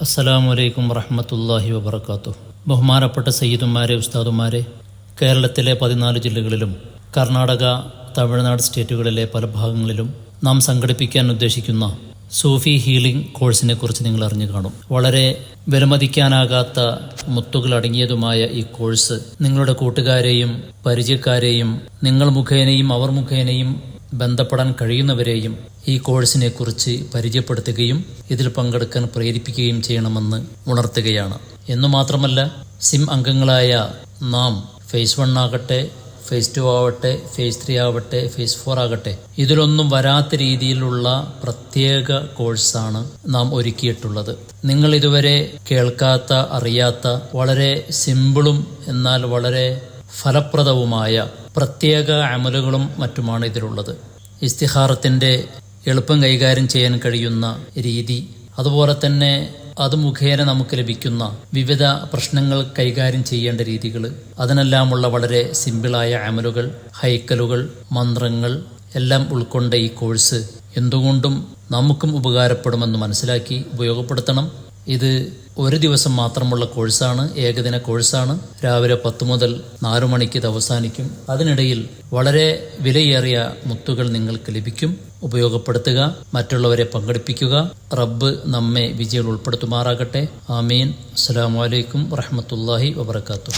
അസ്സലാമു അലൈക്കും വറഹമത്തല്ലാഹി വബർക്കാത്തു ബഹുമാനപ്പെട്ട സയ്യിദുമാരെ ഉസ്താദുമാരെ കേരളത്തിലെ പതിനാല് ജില്ലകളിലും കർണാടക തമിഴ്നാട് സ്റ്റേറ്റുകളിലെ പല ഭാഗങ്ങളിലും നാം സംഘടിപ്പിക്കാൻ ഉദ്ദേശിക്കുന്ന സൂഫി ഹീലിംഗ് കോഴ്സിനെ കുറിച്ച് നിങ്ങൾ അറിഞ്ഞു കാണും. വളരെ വിലമതിക്കാനാകാത്ത മുത്തുകൾ അടങ്ങിയതുമായ ഈ കോഴ്സ് നിങ്ങളുടെ കൂട്ടുകാരെയും പരിചയക്കാരെയും നിങ്ങൾ മുഖേനയും അവർ മുഖേനയും ബന്ധപ്പെടാൻ കഴിയുന്നവരെയും ഈ കോഴ്സിനെ കുറിച്ച് പരിചയപ്പെടുത്തുകയും ഇതിൽ പങ്കെടുക്കാൻ പ്രേരിപ്പിക്കുകയും ചെയ്യണമെന്ന് ഉണർത്തുകയാണ്. എന്നു മാത്രമല്ല സിം അംഗങ്ങളായ നാം ഫേസ് വൺ ആകട്ടെ ഫേസ് ടു ആവട്ടെ ഫേസ് ത്രീ ആവട്ടെ ഫേസ് ഫോർ ആകട്ടെ ഇതിലൊന്നും വരാത്ത രീതിയിലുള്ള പ്രത്യേക കോഴ്സാണ് നാം ഒരുക്കിയിട്ടുള്ളത്. നിങ്ങൾ ഇതുവരെ കേൾക്കാത്ത അറിയാത്ത വളരെ സിമ്പിളും എന്നാൽ വളരെ ഫലപ്രദവുമായ പ്രത്യേക അമലുകളും മറ്റുമാണ് ഇതിലുള്ളത്. ഇസ്തിഹാറത്തിന്റെ എളുപ്പം കൈകാര്യം ചെയ്യാൻ കഴിയുന്ന രീതി അതുപോലെ തന്നെ അത് മുഖേന നമുക്ക് ലഭിക്കുന്ന വിവിധ പ്രശ്നങ്ങൾ കൈകാര്യം ചെയ്യേണ്ട രീതികൾ അതിനെല്ലാമുള്ള വളരെ സിമ്പിളായ അമലുകൾ ഹൈക്കലുകൾ മന്ത്രങ്ങൾ എല്ലാം ഉൾക്കൊണ്ട ഈ കോഴ്സ് എന്തുകൊണ്ടും നമുക്കും ഉപകാരപ്പെടുമെന്ന് മനസ്സിലാക്കി ഉപയോഗപ്പെടുത്തണം. ഇത് ഒരു ദിവസം മാത്രമുള്ള കോഴ്സാണ് ഏകദിന കോഴ്സാണ്. രാവിലെ പത്ത് മുതൽ നാലു മണിക്ക് ഇത് അവസാനിക്കും. അതിനിടയിൽ വളരെ വിലയേറിയ മുത്തുകൾ നിങ്ങൾക്ക് ലഭിക്കും. ഉപയോഗപ്പെടുത്തുക മറ്റുള്ളവരെ പങ്കെടുപ്പിക്കുക. റബ്ബ് നമ്മെ വിജയിൽ ഉൾപ്പെടുത്തുമാറാകട്ടെ. ആമീൻ. അസ്സലാമു അലൈക്കും വറഹമത്തല്ലാഹി വബർക്കാത്തു